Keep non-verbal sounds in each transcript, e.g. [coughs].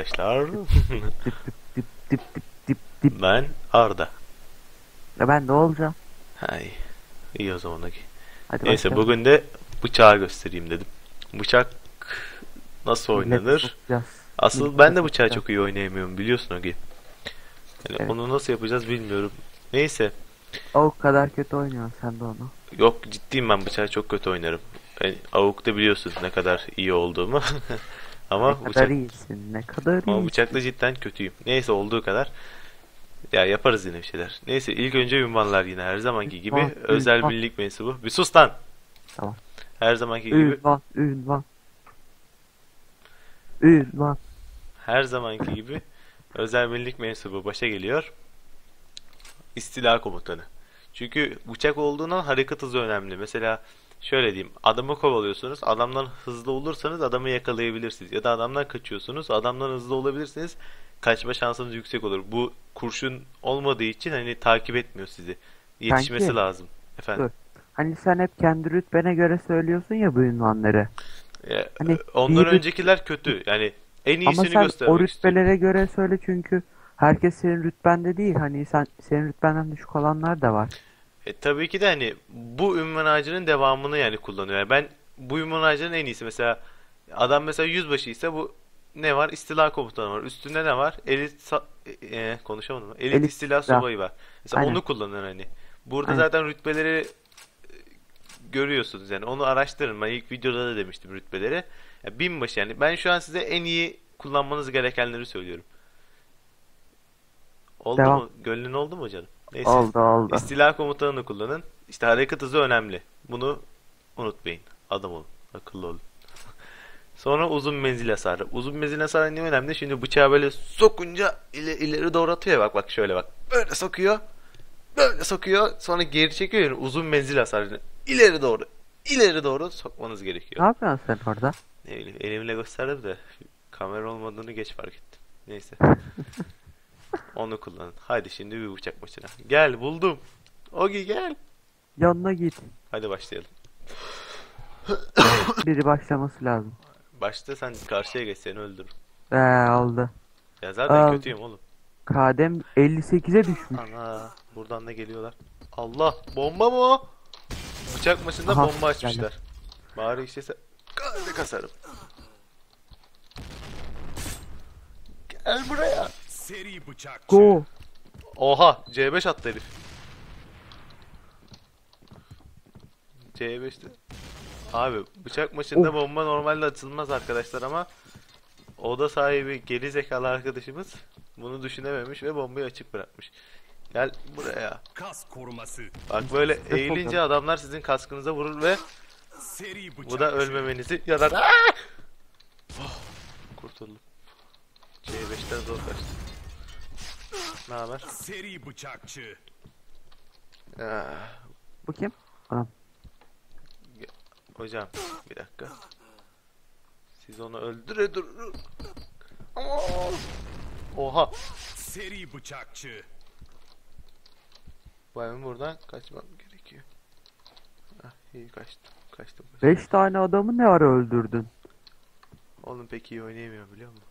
arkadaşlar. Dip dip dip dip dip dip ben Arda. Ya ben de olacağım. Hay. İyi o zaman okey. Hadi Neyse başlayalım. bugün de bıçağı göstereyim dedim. Bıçak nasıl oynanır? Asıl millet ben de bıçağı çok iyi oynayamıyorum biliyorsun Ogi. Yani Evet. onu nasıl yapacağız bilmiyorum. Neyse. O kadar kötü oynuyorsun sen de onu. Yok ciddiyim ben bıçağı çok kötü oynarım. Yani, avukta biliyorsun ne kadar iyi olduğumu. [laughs] Ama ne kadar bıçak iyisin. Ne kadar iyisin. Ama bıçakla cidden kötüyüm. Neyse olduğu kadar. Ya yaparız yine bir şeyler. Neyse ilk önce ünvanlar yine her zamanki gibi. Ünvan, Özel ünvan. birlik mensubu. Bir sus lan. Tamam. Her zamanki gibi. Ünvan, ünvan. Ünvan. Her zamanki gibi. Özel birlik mensubu başa geliyor. İstila komutanı. Çünkü bıçak olduğundan hareket hızı önemli. Mesela şöyle diyeyim. Adamı kovalıyorsunuz. Adamdan hızlı olursanız adamı yakalayabilirsiniz. Ya da adamdan kaçıyorsunuz. Adamdan hızlı olabilirsiniz. Kaçma şansınız yüksek olur. Bu kurşun olmadığı için hani takip etmiyor sizi. Yetişmesi Kanki, lazım. Efendim. dur. Hani sen hep kendi rütbene göre söylüyorsun ya bu ünvanları. Ya, Hani ondan bir öncekiler kötü. Yani en Ama iyisini sen o göstermek istiyorum. rütbelere göre söyle çünkü herkes senin rütbende değil. Hani sen senin rütbenden düşük olanlar da var. E, tabii ki de hani bu ünvan ağacının devamını yani kullanıyor. Yani ben bu ünvan ağacının en iyisi. Mesela adam mesela yüzbaşı ise bu ne var? İstila komutanı var. Üstünde ne var? Elit e, e, konuşamadım. Elit, Elit istila subayı var. Mesela Aynen. onu kullanır hani. Burada Aynen. zaten rütbeleri e, görüyorsunuz yani. Onu araştırın. Ben ilk videoda da demiştim rütbeleri. Ya, binbaşı yani. Ben şu an size en iyi kullanmanız gerekenleri söylüyorum. Oldu Devam. mu? Gönlün oldu mu canım? Neyse. Oldu oldu. İstila komutanını kullanın. İşte hareket hızı önemli. Bunu unutmayın. Adam olun. Akıllı olun. [laughs] Sonra uzun menzil hasarı. Uzun menzil hasarı ne önemli? Şimdi bıçağı böyle sokunca ile, ileri doğru atıyor. Bak bak şöyle bak. Böyle sokuyor. Böyle sokuyor. Sonra geri çekiyor. Yani uzun menzil hasarını ileri doğru ileri doğru sokmanız Ne gerekiyor. yapıyorsun sen orada? Ne bileyim elimle gösterdim de kamera olmadığını geç fark ettim. Neyse. [laughs] Onu kullanın. Haydi şimdi bir bıçak maçına. Gel buldum. Ogi gel. Yanına git. Hadi başlayalım. [coughs] Biri başlaması lazım. Başta sen karşıya geç seni öldürürüm. Ee oldu. Ya zaten Aa. kötüyüm oğlum. Kadem 58'e düşmüş. Ana buradan da geliyorlar. Allah bomba mı o? Bıçak maçında Aha, bomba açmışlar. Bari işlese kalbi kasarım. Gel buraya. Seri bıçakçı. Go. Oha C5 attı herif. C5'te. Abi bıçak maçında Of. bomba normalde atılmaz arkadaşlar ama oda sahibi geri zekalı arkadaşımız bunu düşünememiş ve bombayı açık bırakmış. Gel buraya. Kas koruması. Bak böyle [laughs] eğilince adamlar sizin kaskınıza vurur ve Seri bu da ölmemenizi yarar. Oh, kurtuldum. C5'ten zor kaçtım. Ne haber? Seri bıçakçı. Ah, Bu kim? Anam. Hocam bir dakika. Siz onu öldüre dur. Oha. Seri bıçakçı. Ben buradan kaçmam gerekiyor. Ah iyi kaçtım. Kaçtım. 5 tane adamı ne ara öldürdün? Oğlum pek iyi oynayamıyor biliyor musun?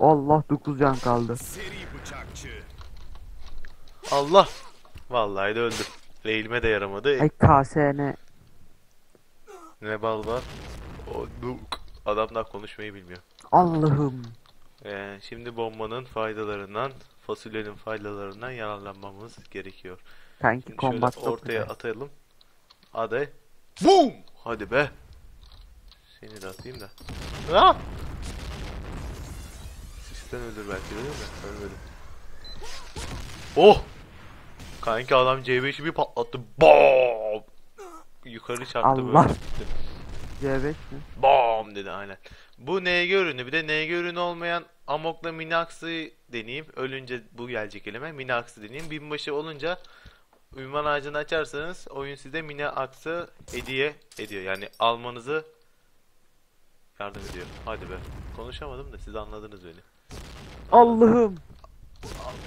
Allah 9 can kaldı. Allah. Vallahi de öldüm. Eğilme de yaramadı. Ay KSN. Ne bal var. O nuk. Adamlar konuşmayı bilmiyor. Allah'ım. Ee, şimdi bombanın faydalarından, fasulyenin faydalarından yararlanmamız gerekiyor. Kanki Şimdi kombat ortaya güzel. atalım. Hadi. Boom! Hadi be. Seni de atayım da. Ah! Sisten öldür belki değil mi? Ölmedim. Oh! Kanki adam C5'i bir patlattı. Bam! Yukarı çarptı Allah. böyle. gitti. C5 mi? Bam dedi aynen. Bu NG ürünü. Bir de NG ürünü olmayan Amok'la Minax'ı deneyeyim. Ölünce bu gelecek elime. Minax'ı deneyeyim. Binbaşı olunca ünvan ağacını açarsanız oyun size Minax'ı hediye ediyor. Yani almanızı yardım ediyor. Hadi be. Konuşamadım da siz anladınız beni. Allah'ım.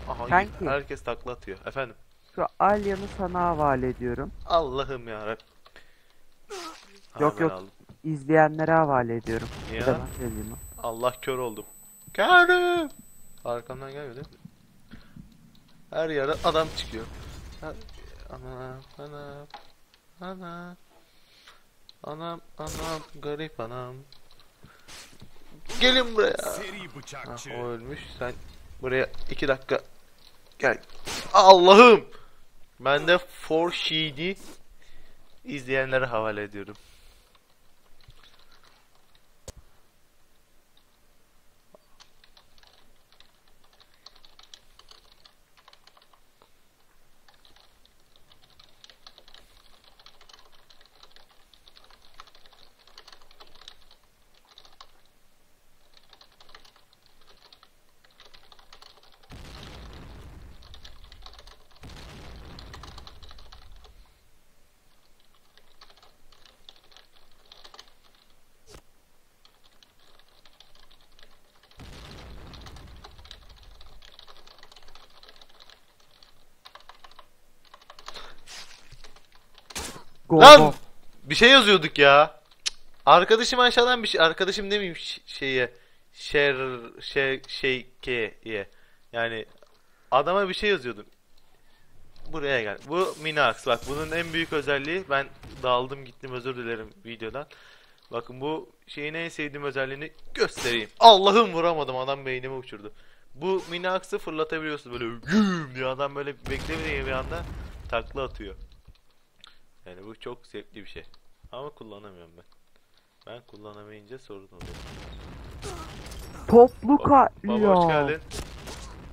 Aha, Kanki. herkes takla atıyor. Efendim. Şu Alya'nı sana havale ediyorum. Allah'ım ya Yok, yok. İzleyenlere havale ediyorum. Ya. Bir de ben söyleyeyim. Allah kör oldum. Körüm. Arkamdan gelmiyor değil mi? Her yere adam çıkıyor. Her... Anam, anam, anam. Anam, anam, garip anam. Gelin buraya. Ha, bıçakçı. o ölmüş. Sen buraya iki dakika gel. Allah'ım. Ben de For Sheed'i izleyenlere havale ediyorum. Go Lan! go. Bir şey yazıyorduk ya. Arkadaşım aşağıdan bir şey arkadaşım demeyeyim ş- şeye şer şey şey ke Yani adama bir şey yazıyordum. Buraya gel. Bu Minax bak bunun en büyük özelliği ben daldım gittim özür dilerim videodan. Bakın bu şeyin en sevdiğim özelliğini göstereyim. Allah'ım vuramadım adam beynimi uçurdu. Bu Minax'ı fırlatabiliyorsun böyle güm diye adam böyle beklemediği bir anda takla atıyor. Yani bu çok zevkli bir şey. Ama kullanamıyorum ben. Ben kullanamayınca sorun oluyor. Toplu Baba, baba hoş geldin.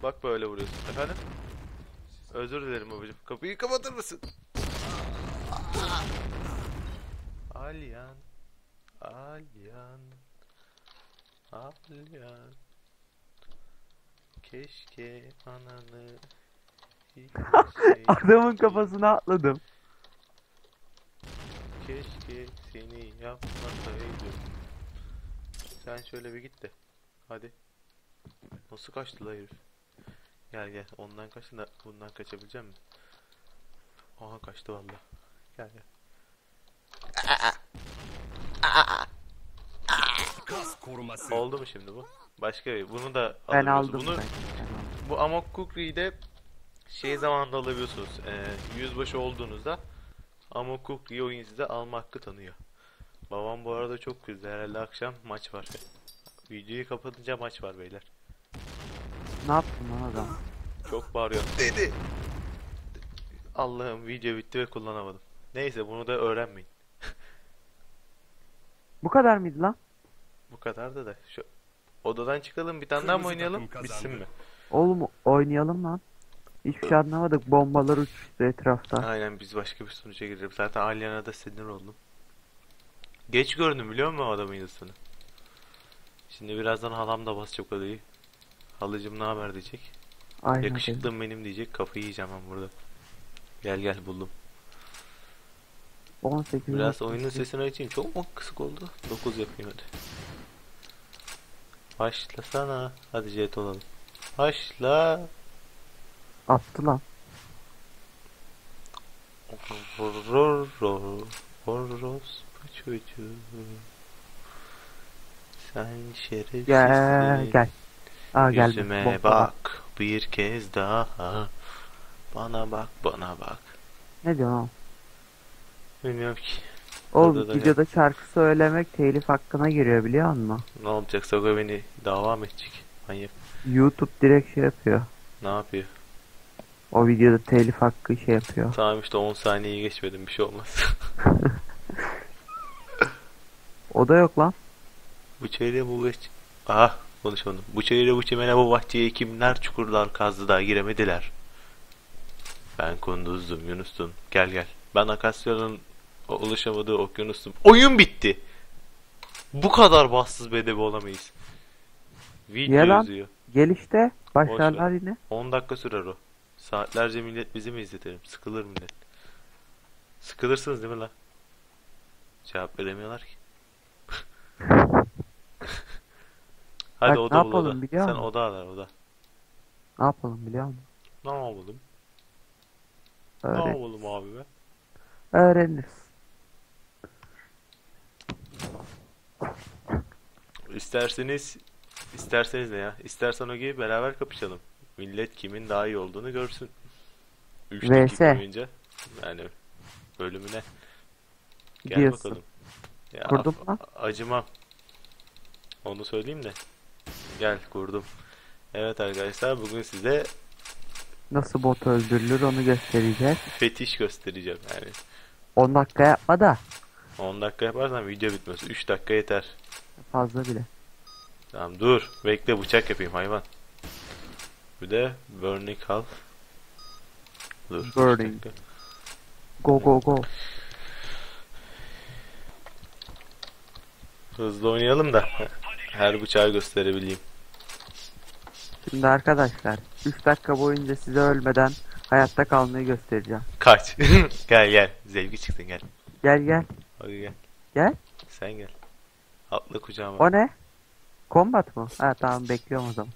Bak böyle vuruyorsun. Efendim? Özür dilerim babacığım. Kapıyı kapatır mısın? Alyan. Alyan. Alyan. Keşke ananı hiç [laughs] Adamın kafasına atladım. Keşke seni yapmasaydım. Sen şöyle bir git de. Hadi. Nasıl kaçtı la herif? Gel gel. Ondan kaçtın da bundan kaçabilecek misin? Aha kaçtı valla. Gel gel. Kas koruması. Oldu mu şimdi bu? Başka bir. Bunu da Ben alabiliyorsun. aldım. Bunu, ben. Ben aldım. bu Amok Kukri'yi de şey zamanında alabiliyorsunuz. Ee, yüzbaşı olduğunuzda Amok Kukri'yi oyun size alma hakkı tanıyor. Babam bu arada çok güzel. Herhalde akşam maç var. Videoyu kapatınca maç var beyler. Ne yaptın lan adam? Çok bağırıyor. Dedi. Allah'ım video bitti ve kullanamadım. Neyse bunu da öğrenmeyin. [laughs] Bu kadar mıydı lan? Bu kadar da da şu odadan çıkalım bir tane daha mı oynayalım? Bitsin mi? Oğlum oynayalım lan. Hiçbir şey anlamadık. Bombalar uçuştu etrafta. Aynen biz başka bir sonuca girelim. Zaten Alyan'a da sinir oldum. Geç gördüm biliyor musun adamın yazısını? Şimdi birazdan halam da basacak odayı. Halıcım ne haber diyecek. Aynen. Yakışıklım benim diyecek. Kafayı yiyeceğim ben burada. Gel gel buldum. 18 Biraz 18. oyunun sesini açayım. Çok mu kısık oldu? 9 yapayım hadi. Başlasana. Hadi jet olalım. Başla. Attı lan. Bu çocuğu. Sen şerefsizsin. Gel gel. Aa. Yüzüme Bomba. bak bir kez daha. Bana bak bana bak. Ne diyorsun oğlum? Bilmiyorum ki. Oğlum videoda şarkı söylemek telif hakkına giriyor biliyor musun? Ne olacak Sago beni dava mı edecek? Manyak. YouTube direkt şey yapıyor. Ne yapıyor? O videoda telif hakkı şey yapıyor. Tamam işte 10 saniyeyi geçmedim bir şey olmaz. [laughs] O da yok lan. bu çayırı bu geç... Ah konuşamadım. Bu çayırı bu çimene bu bahçeye kimler çukurlar kazdı da giremediler. Ben kunduzdum Yunus'tum. Gel gel. Ben Akasya'nın ulaşamadığı okyanustum. Oyun bitti. Bu kadar bahtsız bedevi olamayız. Video Niye lan? yazıyor. Gel işte. Boş Başlarlar yine. 10 dakika sürer o. Saatlerce millet bizi mi izletelim? Sıkılır millet. Sıkılırsınız değil mi lan? Cevap veremiyorlar ki. [laughs] Hadi Bak, oda ne bul yapalım oda. biliyor Sen musun? oda ara oda. Ne yapalım biliyor musun? Ne yapalım? Ne Öğren yapalım abi be? öğreniriz. İsterseniz isterseniz ne ya? İstersen o gibi beraber kapışalım. Millet kimin daha iyi olduğunu görsün. 3 VS. dakika boyunca yani bölümüne. Gel Diyorsun. bakalım. Ya, Kurdun af- mu? Acımam. Onu söyleyeyim de. Gel kurdum. Evet arkadaşlar bugün size Nasıl bot öldürülür onu göstereceğiz. fetiş göstereceğim yani. 10 dakika yapma da 10 dakika yaparsan video bitmez. 3 dakika yeter. fazla bile. Tamam dur. Bekle bıçak yapayım hayvan. Bir de burning half. Dur. Burning. Go go go. Hızlı oynayalım da her bıçağı gösterebileyim. Şimdi arkadaşlar 3 dakika boyunca size ölmeden hayatta kalmayı göstereceğim. Kaç. [laughs] gel gel. Zevki çıktın gel. Gel gel. Hadi gel. Gel. Sen gel. Atla kucağıma. O ne? Combat mı? Ha tamam bekliyorum o zaman.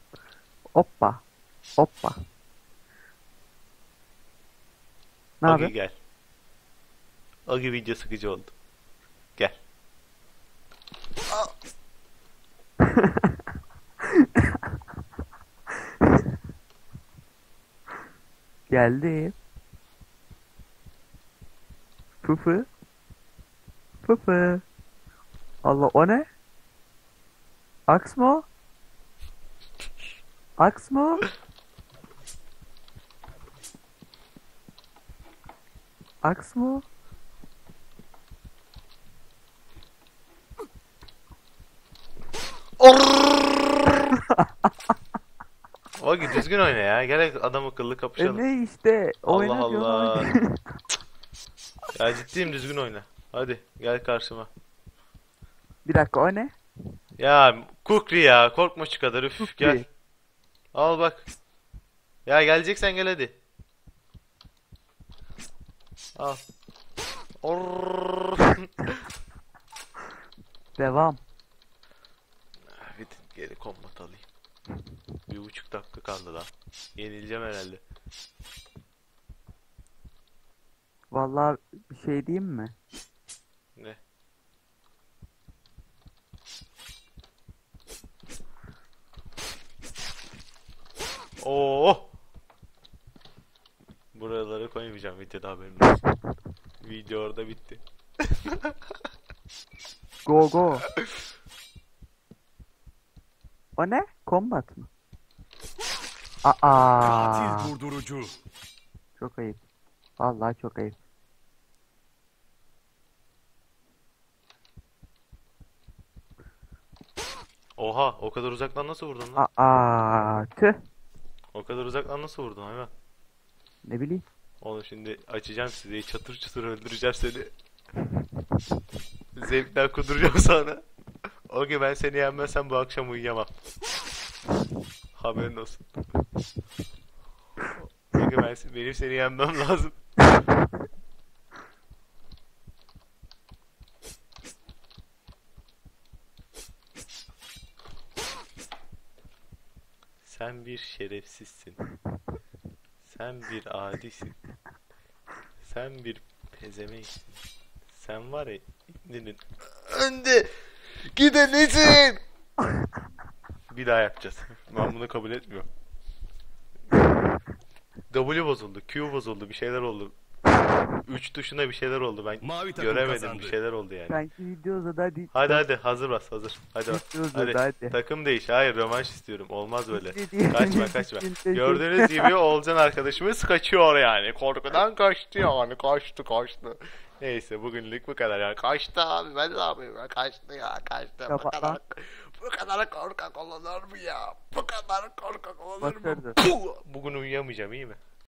Hoppa. Hoppa. Ne Agi yapıyorsun? gel. Agi video sıkıcı oldu. Gel. [laughs] Geldim. Fıfı. Fıfı. Allah o ne? Aks mı? Aks mı Aks mı o? Agi düzgün oyna ya. Gel adam akıllı E kapışalım. ne işte Allah oyna diyorum, Allah. oyna. [laughs] Ya ciddiyim düzgün oyna. Hadi gel karşıma. Bir dakika o ne? Ya Kukri ya korkma şu kadar üf Kukri. gel. Al bak. Ya geleceksen gel hadi. Al. Devam. De geri kombat alayım. Bir buçuk dakika kaldı daha. Yenileceğim herhalde. Vallahi bir şey diyeyim mi? Ne? Oo! Videoda haberin olsun. Video orada bitti. [laughs] Go go. O ne? Combat mı? [laughs] Aa, Katil durdurucu. çok ayıp. Vallahi çok ayıp. Oha, o kadar uzaktan nasıl vurdun lan? Aa, tüh. O kadar uzaktan nasıl vurdun hayvan? Ne bileyim. Oğlum şimdi açacağım sizi, çatır çatır öldüreceğim seni. Zevkten kuduracağım sana. O ben seni yenmezsem bu akşam uyuyamam. Haberin olsun. O ben, benim seni yenmem lazım. Sen bir şerefsizsin. Sen bir adisin. Sen bir pezemeksin. Sen var ya İbni'nin önde gidenisin. [laughs] bir daha yapacağız. Ben bunu kabul etmiyorum. W bozuldu, Q bozuldu, bir şeyler oldu. [laughs] 3 tuşuna bir şeyler oldu. Ben Mavi takım göremedim kazandı. bir şeyler oldu yani. Sanki video uzadı hadi. Hadi hadi hazır bas hazır. Hadi bas. Hadi. hadi. Takım değiş. Hayır rövanş istiyorum. Olmaz böyle. Kaçma kaçma. [laughs] Gördüğünüz gibi Olcan arkadaşımız kaçıyor yani. Korkudan kaçtı yani. Kaçtı kaçtı. Neyse bugünlük bu kadar yani. Kaçtı abi ben ne yapayım ya. Kaçtı ya kaçtı. Bu kadar, bu kadar korkak olunur mu ya? Bu kadar korkak olunur mu? Puh! Bugün uyuyamayacağım iyi mi?